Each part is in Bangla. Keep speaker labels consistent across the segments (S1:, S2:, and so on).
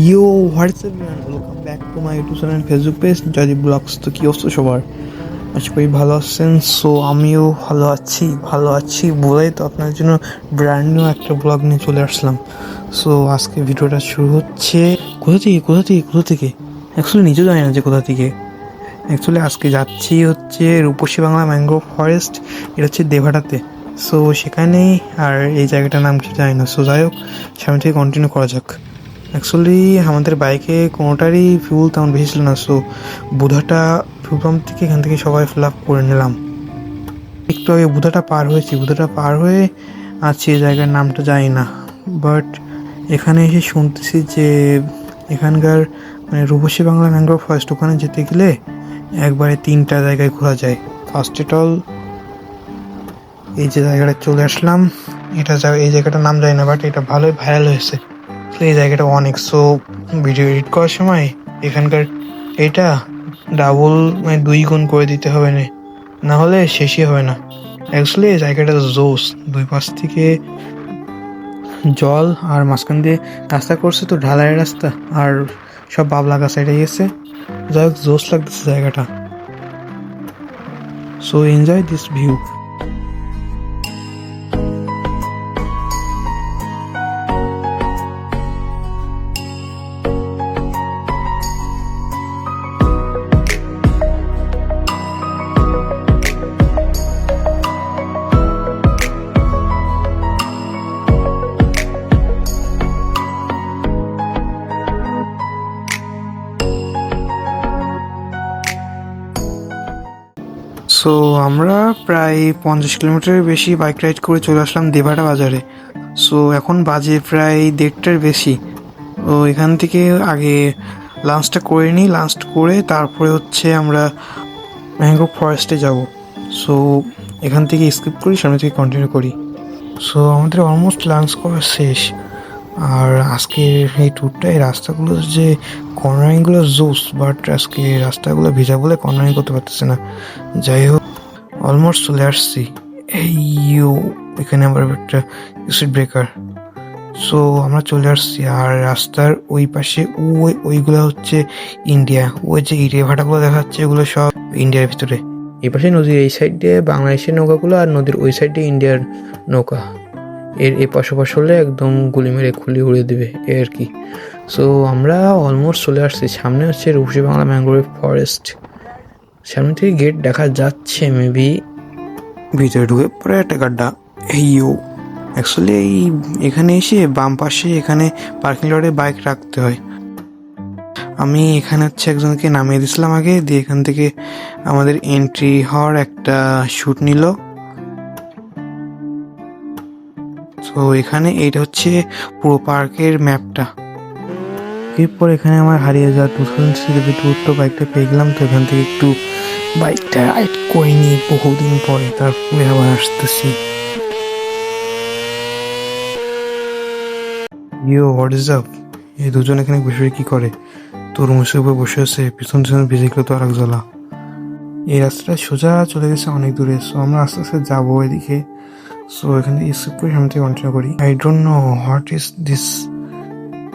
S1: Yo what's up welcome back to my YouTube channel Facebook page Joydeep vlogs তো কী অবস্থা সবার? আশা করি ভালো আছেন। সো আমিও ভালো আছি ভালো আছি বলেই তো আপনার জন্য ব্র্যান্ড নিউ একটা ব্লগ নিয়ে চলে আসলাম। সো আজকে ভিডিওটা শুরু হচ্ছে কোথা থেকে কোথা থেকে কোথা থেকে? অ্যাকচুয়ালি নিজেও জানি না যে কোথা থেকে। অ্যাকচুয়ালি আজকে যাচ্ছি হচ্ছে রূপসী বাংলা ম্যাঙ্গ্রোভ ফরেস্ট এটা হচ্ছে দেভাটাতে। সো সেখানেই, আর এই জায়গাটার নাম কিছু জানি না। সো যাই হোক, সামনে থেকে কন্টিনিউ করা যাক। অ্যাকচুয়ালি আমাদের বাইকে কোনোটারই ফিউল তেমন বেশি ছিল না সো বুধাটা ফিউল পাম্প থেকে এখান থেকে সবাই ফিল আপ করে নিলাম। একটু আগে বুধাটা পার হয়েছি, বুধাটা পার হয়ে আছি জায়গার নামটা জানি না বাট এখানে এসে শুনতেছি যে এখানকার মানে রূপসী বাংলা ম্যাঙ্গ্রোভ ফরেস্ট ওখানে যেতে গেলে একবারে তিনটা জায়গায় ঘোরা যায়। ফার্স্ট অফ অল এই যে জায়গাটা চলে আসলাম, এটা এই জায়গাটার নাম জানি না বাট এটা ভালোই ভাইরাল হয়েছে। তো এই জায়গাটা অনেক সো ভিডিও এডিট করার সময় এখানকার এটা ডাবল মানে দুই গুণ করে দিতে হবে না না হলে শেষই হবে না। অ্যাকচুয়ালি এই জায়গাটা জোস, দুই পাশ থেকে জল আর মাঝখান দিয়ে রাস্তা করছে তো ঢালাই রাস্তা আর সব বাবলা গাছ এটা গেছে যাই হোক, জোস লাগতেছে জায়গাটা। So enjoy this view so আমরা প্রায় পঞ্চাশ কিলোমিটারের বেশি বাইক রাইড করে চলে আসলাম দেভাটা বাজারে। সো এখন বাজে প্রায় দেড়টার বেশি। ও এখান থেকে আগে লাঞ্চটা করে নিই। লাঞ্চ করে তারপরে হচ্ছে আমরা ম্যাঙ্গো ফরেস্টে যাব। সো এখান থেকে স্কিপ করি, সামনে থেকে কন্টিনিউ করি। সো আমাদের অলমোস্ট লাঞ্চ করা শেষ। আর আজকের এই ট্যুরটা এই রাস্তাগুলো যে কর্নারিংগুলো জোস বাট আজকে রাস্তাগুলো ভিজা বলে কর্নারিং করতে পারতেছে না। যাই হোক অলমোস্ট চলে আসছি। এই এখানে আবার একটা স্পিড ব্রেকার সো আমরা চলে আসছি, আর রাস্তার ওই পাশে ওই, ওইগুলো হচ্ছে ইন্ডিয়া ওই যে ইরিয়া ভাটাগুলো দেখা যাচ্ছে এগুলো সব ইন্ডিয়ার ভিতরে। এই পাশে নদীর এই সাইড দিয়ে বাংলাদেশের নৌকাগুলো আর নদীর ওই সাইড দিয়ে ইন্ডিয়ার নৌকা। এর এ পাশাপাশ হলে একদম গুলি মেরে খুলি উড়িয়ে দেবে, এ আর কি। সো আমরা অলমোস্ট চলে আসছি। সামনে হচ্ছে রূপসী বাংলা ম্যাঙ্গ্রোভ ফরেস্ট সামনে থেকে গেট দেখা যাচ্ছে মেবি ভিতরে ঢুকে পরে একটা গাড্ডা। এই ইউ। অ্যাকচুয়ালি এই এখানে এসে বাম পাশে এখানে পার্কিং লটে বাইক রাখতে হয়। আমি এখানে হচ্ছে একজনকে নামিয়ে দিয়েছিলাম আগে, দিয়ে এখান থেকে আমাদের এন্ট্রি হওয়ার একটা শ্যুট নিল। তো এখানে এইটা হচ্ছে পুরো পার্কের ম্যাপটা। এরপর এখানে আমার হারিয়ে যাওয়া টু থাউজেন্ড সিক্সটি টুরটো বাইকটা পেয়ে গেলাম, তো এখান থেকে একটু বাইকটা রাইড করে নিই বহুদিন পরে, তারপরে আবার আসতেছি। ইয়ো হোয়াট ইজ আপ এই দুজন এখানে বসে কি করে? তরমুজের উপর বসে আছে, পিছন পিছন ভিজে গেলো তো আরেক জ্বলা এই রাস্তাটা সোজা চলে গেছে অনেক দূরে সো আমরা আস্তে আস্তে যাব এদিকে। সো এখান থেকে স্কিপ করে সামনে থেকে কন্টিনিউ করি। I don't know what is this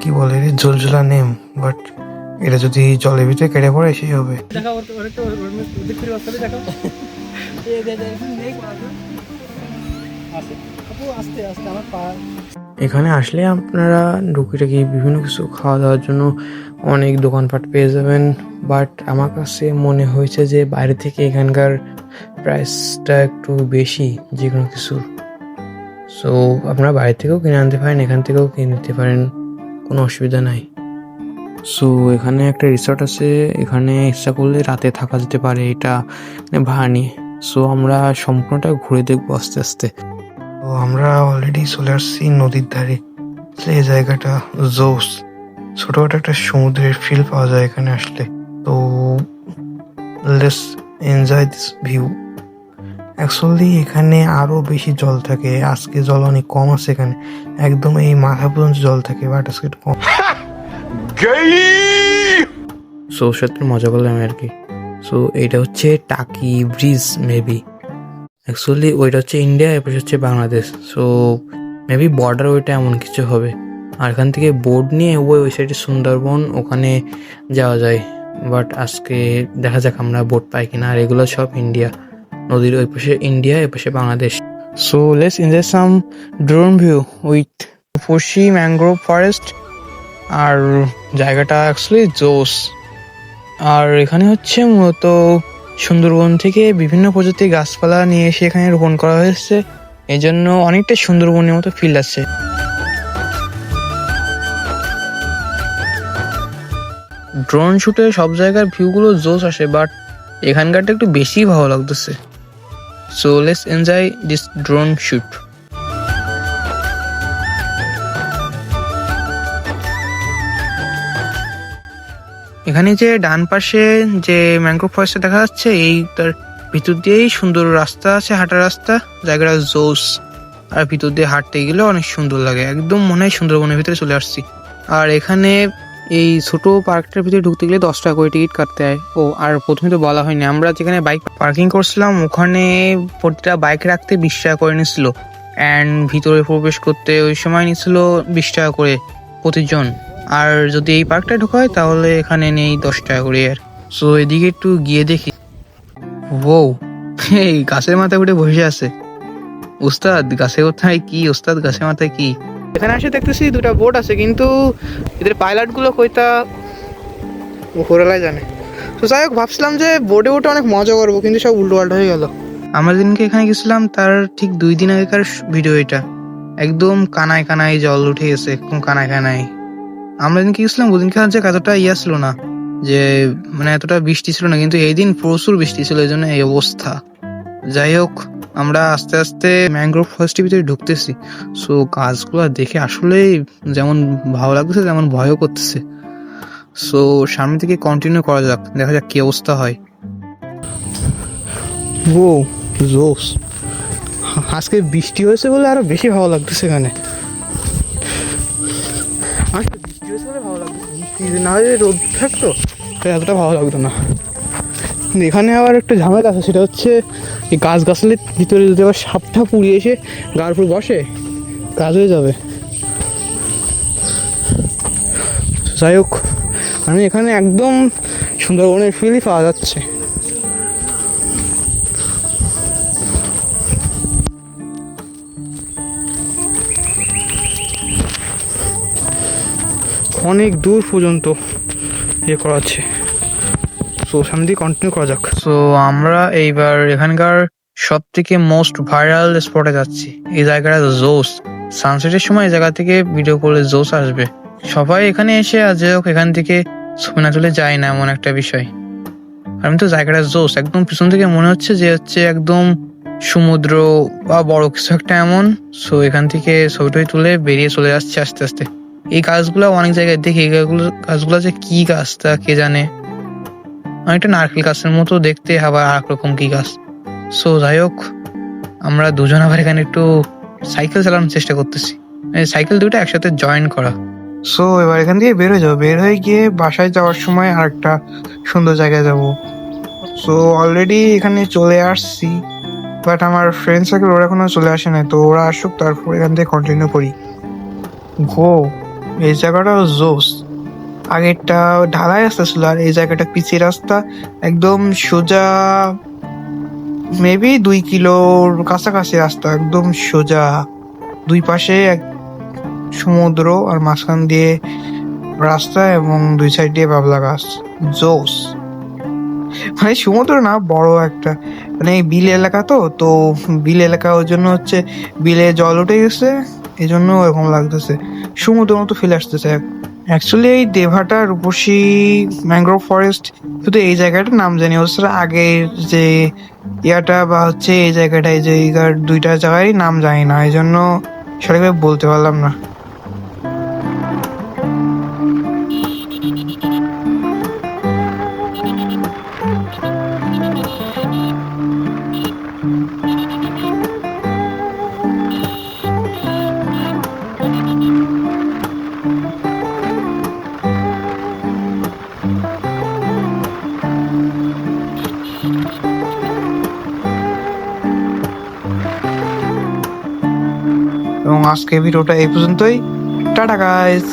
S1: কি বলে রে জলজলা নেম বাট এটা যদি জলের ভিতরে কেটে পড়ে সেই হবে। এখানে আসলে আপনারা টুকিটাকি বিভিন্ন কিছু খাওয়া দাওয়ার জন্য অনেক দোকানপাট পেয়ে যাবেন বাট আমার কাছে মনে হয়েছে যে বাইরে থেকে এখানকার প্রাইসটা একটু বেশি যে কোনো কিছুর। সো আপনারা বাইরে থেকেও কিনে আনতে পারেন এখান থেকেও কিনে নিতে পারেন কোনো অসুবিধা নাই। সো এখানে একটা রিসর্ট আছে এখানে ইচ্ছা করলে রাতে থাকা যেতে পারে এটা মানে ভাড়া নিয়ে। সো আমরা সম্পূর্ণটা ঘুরে দেখব আস্তে আস্তে। তো আমরা অলরেডি চলে আসছি নদীর ধারে। এই জায়গাটা জোস। ছোটখাটো একটা সমুদ্রের ফিল পাওয়া যায় এখানে আসলে। তো let's enjoy this view actually এখানে আরও বেশি জল থাকে। আজকে জল অনেক কম আছে এখানে। একদম এই মাথা পর্যন্ত জল থাকে বাট আজকে একটু কম। সো সাথে মজা করলাম আর কি। সো এটা হচ্ছে টাকি ব্রিজ মেবি অ্যাকচুয়ালি ওইটা হচ্ছে ইন্ডিয়া এরপর হচ্ছে বাংলাদেশ। সো মেবি বর্ডার ওইটা এমন কিছু হবে। আর এখান থেকে বোর্ড নিয়ে ওই ওই সাইডে সুন্দরবন, ওখানে যাওয়া যায়। বাট আজকে দেখা যাক আমরা বোট পাই কিনা, আর এগুলো সব ইন্ডিয়া নদীর ওই পাশে ইন্ডিয়া এ পাশে Bangladesh so let's enjoy some drone view with পশি mangrove forest আর জায়গাটা অ্যাকচুয়ালি জোস আর এখানে হচ্ছে মূলত সুন্দরবন থেকে বিভিন্ন প্রজাতির গাছপালা নিয়ে এসে এখানে রোপণ করা হয়েছে। এই জন্য অনেকটা সুন্দরবনের মতো ফিল আছে। ড্রোন শুটে সব জায়গার ভিউগুলো জোস আসে বাট এখানকারটা একটু বেশি ভালো লাগতেছে। So let's enjoy this drone shoot এখানে যে ডান পাশে যে ম্যানগ্রোভ ফরেস্টটা দেখা যাচ্ছে, এই তার ভিতর দিয়েই সুন্দর রাস্তা আছে, হাঁটার রাস্তা। জায়গাটা জোস আর ভিতর দিয়ে হাঁটতে গেলে অনেক সুন্দর লাগে। একদম মনে হয় সুন্দরবনের ভিতরে চলে আসছি। আর এখানে এই ছোটো পার্কটার ভিতরে ঢুকতে গেলে দশ টাকা করে টিকিট কাটতে হয়। ও, আর প্রথমে তো বলা হয়নি। আমরা যেখানে বাইক পার্কিং করছিলাম, ওখানে প্রতিটা বাইক রাখতে বিশ টাকা করে নিছিল অ্যান্ড ভিতরে প্রবেশ করতে ওই সময় নিছিল বিশ টাকা করে প্রতিজন। আর যদি এই পার্কটা ঢোকা হয়, তাহলে এখানে নেই দশ টাকা করে আর। সো এদিকে একটু গিয়ে দেখি। ও এই গাছের মাথায় উঠে বসে আছে। উস্তাদ গাছের মাথায় কি? উস্তাদ গাছের মাথায় কি? এখানে আসে দেখতেছি দুটা বোট আছে, কিন্তু এদের পাইলটগুলো কইতা উপরওয়ালাই জানে। তো যাই হোক, ভাবছিলাম যে বোটে উঠে অনেক মজা করব, কিন্তু সব উল্টো পাল্টা হয়ে গেল। আমরা দিনকে এখানে গেছিলাম, তার ঠিক দুই দিন আগেকার ভিডিও এটা। একদম কানায় কানায় জল উঠে গেছে, একদম কানায় কানায়। আমরা দিনকে গেছিলাম, ওদিনকে হচ্ছে এতটা ইয়া ছিল না, যে মানে এতটা বৃষ্টি ছিল না, কিন্তু এই দিন প্রচুর বৃষ্টি ছিল, এই জন্য এই অবস্থা। যাই হোক আমরা আস্তে আস্তে ম্যানগ্রোভ ফরেস্টের ভিতরে ঢুকতেছি। সো গাছগুলো দেখে আসলেই যেমন ভালো লাগতেছে, তেমন ভয়ও করতেছে। সো সামনে থেকে কন্টিনিউ করা যাক, দেখা যাক কি অবস্থা হয়। ও জোস আজকে বৃষ্টি হয়েছে বলে আরও বেশি ভালো লাগতেছে এখানে। আজকে বৃষ্টি হয়েছে বলে ভালো লাগতেছে। বৃষ্টি না রোদ থাকতো এতটা ভালো লাগতো না। এখানে আবার একটা ঝামেলা আছে, সেটা হচ্ছে এই গাছ গাছালির ভিতরে যদি আবার সাপটা পুড়িয়ে এসে গার উপর বসে, কাজ হয়ে যাবে। যাই হোক আমি এখানে একদম সুন্দরবনের ফিলই পাওয়া যাচ্ছে। অনেক দূর পর্যন্ত ইয়ে করা আছে সো সামনে দিয়ে কন্টিনিউ করা যাক। সো আমরা এইবার এখানকার সব থেকে মোস্ট ভাইরাল স্পটে যাচ্ছি। এই জায়গাটা জোস সানসেটের সময় এই জায়গা থেকে ভিডিও করলে জোস আসবে। সবাই এখানে এসে আজ হোক, এখান থেকে ছবি না তুলে যায় না, এমন একটা বিষয়। আমি তো জায়গাটা জোস একদম পিছন থেকে মনে হচ্ছে যে হচ্ছে একদম সমুদ্র বা বড় কিছু একটা এমন। সো এখান থেকে ছবিটই তুলে বেরিয়ে চলে যাচ্ছে আস্তে আস্তে। এই গাছগুলো অনেক জায়গায় দেখি, এই গাছগুলো গাছগুলো যে কি গাছ তা কে জানে? অনেকটা নারকেল গাছের মতো দেখতে, আবার আর রকম কি গাছ। সো যাই হোক আমরা দুজন আবার এখানে একটু সাইকেল চালানোর চেষ্টা করতেছি। এই সাইকেল দুটো একসাথে জয়েন করা। সো এবার এখান থেকে বের হয়ে যাব। বের হয়ে গিয়ে বাসায় যাওয়ার সময় আর একটা সুন্দর জায়গায় যাব। সো অলরেডি এখানে চলে আসছি। বাট আমার ফ্রেন্ড সার্কেল ওরা এখনও চলে আসে না তো ওরা আসুক, তারপর এখান থেকে কন্টিনিউ করি। গো এই জায়গাটা জোস। আগেরটা ঢালাই রাস্তা ছিল আর এই জায়গাটা পিচি রাস্তা, একদম সোজা মেবি দুই কিলোর কাছাকাছি রাস্তা, একদম সোজা। দুই পাশে এক সমুদ্র আর মাঝখান দিয়ে রাস্তা এবং দুই সাইড দিয়ে বাবলা গাছ, জোস। মানে সমুদ্র না, বড় একটা। মানে বিল এলাকা তো তো বিল এলাকা ওই জন্য হচ্ছে বিলে জল উঠে গেছে এই জন্য এরকম লাগতেছে। সমুদ্র মতো ফিল আসতেছে অ্যাকচুয়ালি এই দেভাটা, রূপসী ম্যানগ্রোভ ফরেস্ট, শুধু এই জায়গাটার নাম জানি। ওছাড়া আগের যে ইয়াটা বা হচ্ছে এই জায়গাটায় যে দুইটা জায়গায় নাম জানি না এই জন্য সঠিকভাবে বলতে পারলাম না। আজকে ভিডিওটা এই পর্যন্তই। Tata guys